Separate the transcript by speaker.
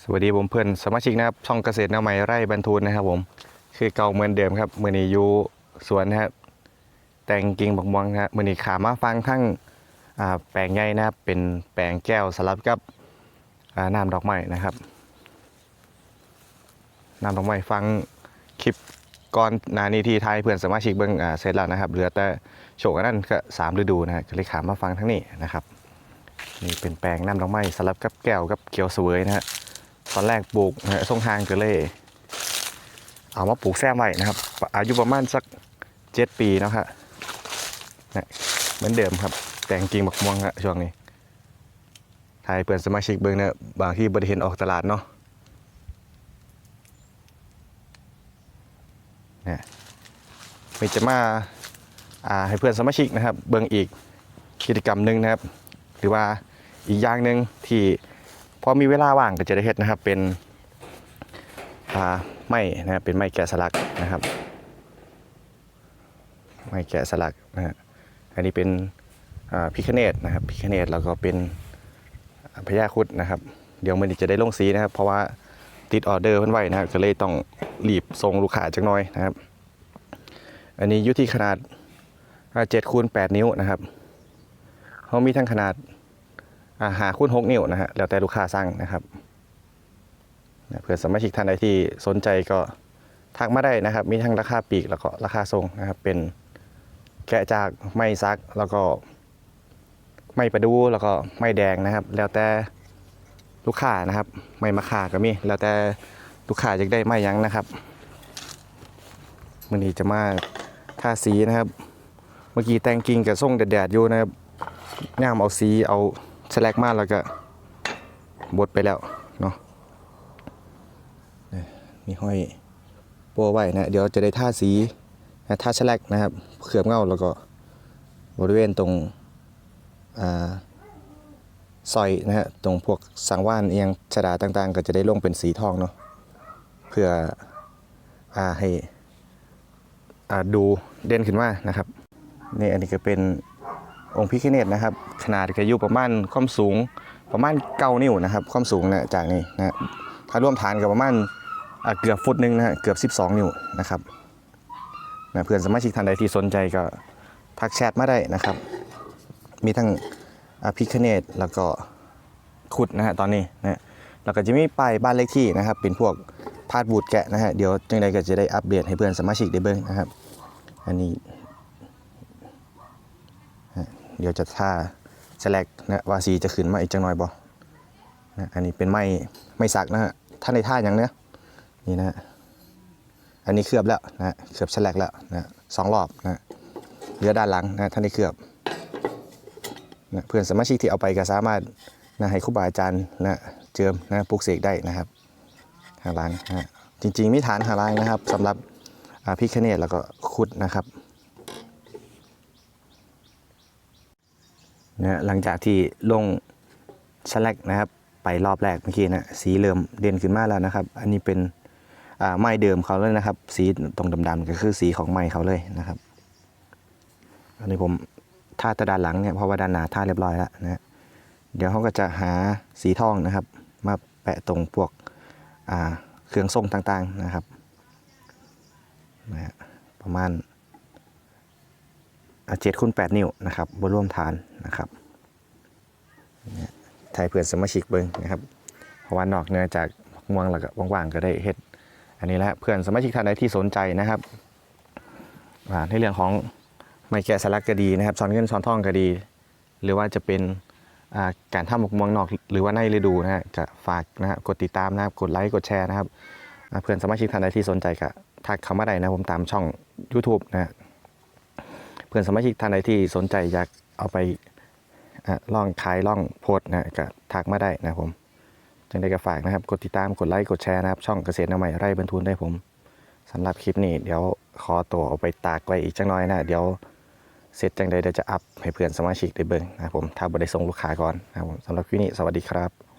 Speaker 1: สวัสดีผมเพื่อนสมาชิกนะครับช่องเกษตรแนวใหม่ไร่บรรทุนนะครับผมคือเก่าเหมือนเดิมครับมือนี้อยู่สวนนะครับแต่งกิ่งบักม่วงนะครับมือนี้ขามาฟังทั้งแปลงใหญ่นะครับเป็นแปลงแก้วสลับกับน้ำดอกไม้นะครับน้ำดอกไม้ฟังคลิปก่อนนานี้ที่ไทยเพื่อนสมาชิกเบิ่งอ่าเสร็จแล้วนะครับเหลือแต่โฉกนนั้นก็สามฤดูนะฮะก็เลยขามาฟังทั้งนี้นะครับนี่เป็นแปลงน้ำดอกไม้สลับกับแก้วกับเกียวเสวยนะฮะ ตอนแรกปลูกทรงหางก็เลยเอามาปลูกแซมไว้นะครับ อายุประมาณสักเจ็ดปีแล้วครับเหมือนเดิมครับ แต่งกิ่งบักม่วงฮะช่วงนี้ทายเปิดสมาชิกเบิ่งเนี่ยบางที่บริเห็นออกตลาดเนาะเนี่ยมีจะมาอ่าให้เพื่อนสมาชิกนะครับ เบิ่งอีกกิจกรรมหนึ่งนะครับ หรือว่าอีกอย่างหนึ่งที่ พอมีเวลาว่างก็จะได้เฮ็ดนะครับ เป็นอ่าไม้นะครับเป็นไม้แกะสลักนะครับ ไม้แกะสลักนะฮะอันนี้เป็นพิคเนตนะครับพิคเนตแล้วก็เป็นพญาคุดนะครับ เดี๋ยวมันจะได้ลงสีนะครับ เพราะว่าติดออเดอร์เพิ่นไว้นะครับก็เลยต้องรีบส่งลูกค้าจักหน่อยนะครับ อันนี้อยู่ที่ขนาดเจ็ดคูณแปดนิ้วนะครับเขามีทั้งขนาด หาคูณหกนิ้วนะฮะแล้วแต่ลูกค้าสั่งนะครับเพื่อสมาชิกท่านใดที่สนใจก็ทักมาได้นะครับ มีทั้งราคาปีกแล้วก็ราคาส่งนะครับ เป็นแกะจากไม้ซักแล้วก็ไม้ประดูแล้วก็ไม้แดงนะครับ แล้วแต่ลูกค้านะครับ ไม้มะขาก็มีแล้วแต่ลูกค้าอยากได้ไม้ยังนะครับมื่อนี้จะมาทาสีนะครับ เมื่อกี้แต่งกิ่งกับส่งแดดๆอยู่นะครับย่ามเอาสีเอา สแลกมากแล้วก็บดไปแล้วเนาะมีห้อยโปรไว้นะเดี๋ยวจะได้ท่าสีนะท่าสแลกนะครับเคลือบเงาแล้วก็บริเวณตรงอ่าซอยนะฮะตรงพวกสังว่านเอียงชดาต่างๆ ก็จะได้ลงเป็นสีทองเนาะเพื่ออ่าให้อ่าดูเด่นขึ้นมานะครับนี่อันนี้ก็เป็น องค์พิคเนตนะครับ ขนาดก็อยู่ประมาณความสูงประมาณเก้านิ้วนะครับ ความสูงนะจากนี้นะถ้าร่วมฐานกับประมาณเกือบฟุตหนึ่งนะฮะเกือบ 12 นิ้วนะครับนะเพื่อนสมาชิกท่านใดที่สนใจก็ทักแชทมาได้นะครับ มีทั้งอพิคเนตแล้วก็ขุดนะฮะตอนนี้นะแล้วก็จะมีป้ายบ้านเลขที่นะครับ เป็นพวกพาดบูดแกะนะฮะเดี๋ยวจังใดก็จะได้อัปเดตให้เพื่อนสมาชิกได้เบิ่งนะครับ อันนี้ เดี๋ยวจะท่าสแลกนะว่าสีจะขึ้นมาอีกจังหน่อยบ่นะอันนี้เป็นไม้ไม้สักนะฮะท่านในท่าอย่างเนี้ยนี่นะฮะอันนี้เคลือบแล้วนะเคลือบสแลกแล้วนะสองรอบนะเหลือด้านหลังนะท่านได้เคลือบนะเพื่อนสมาชิกที่เอาไปก็สามารถนะให้ครูบาอาจารย์นะเจิมนะปลูกเสกได้นะครับทางลังนะฮะจริงๆมีฐานทางล่างนะครับสำหรับพิคเนตแล้วก็คุดนะครับ นะหลังจากที่ลงสแลกนะครับ ไปรอบแรกเมื่อกี้นะสีเริ่มเด่นขึ้นมาแล้วนะครับ อันนี้เป็นไม้เดิมเขาเลยนะครับ สีตรงดำๆก็คือสีของไม้เขาเลยนะครับ อันนี้ผมท่าตะดานหลังเนี่ยเพราะว่าด้านหนาท่าเรียบร้อยแล้วนะเดี๋ยวเขาก็จะหาสีทองนะครับ มาแปะตรงพวกเครื่องทรงต่างๆนะครับนะฮะประมาณ เจ็ดคูณแปดนิ้วนะครับบนร่วมฐานนะครับนี่ยไทยเพื่อนสมาชิกเบิ้งนะครับเพราะว่านอกเนื้อจากม่วงแล้วก็ว่างๆก็ได้เฮ็ดอันนี้แหละเพื่อนสมาชิกท่านใดที่สนใจนะครับอ่าในเรื่องของไม้แกะสลักก็ดีนะครับช้อนเงินช้อนทองก็ดี หรือว่าจะเป็นการทำหมกม่วงนอกหรือว่าในฤดูนะฮะก็ฝากนะฮะกดติดตามนะครับกดไลค์กดแชร์นะครับเพื่อนสมาชิกท่านใดที่สนใจก็ทักเข้ามาได้นะผมตามช่อง YouTube นะ พื่อนสมาชิกท่านใดที่สนใจอยากเอาไปล่องขายล่องโพสนะก็ทักมาได้นะผมจังใดก็ฝากนะครับกดติดตามกดไลค์กดแชร์นะครับ ช่องเกษตรนาใหม่ไร่บรรทุนได้ผมสำหรับคลิปนี้เดี๋ยวขอตัวเอาไปตากไว้อีกจังน้อยนะเดี๋ยวเสร็จจังใดเดี๋ยวจะอัพให้เพื่อนสมาชิกได้เบิ่งนะผมถ้าบ่ได้ส่งลูกค้าก่อนนะผมสำหรับคลิปนี้สวัสดีครับ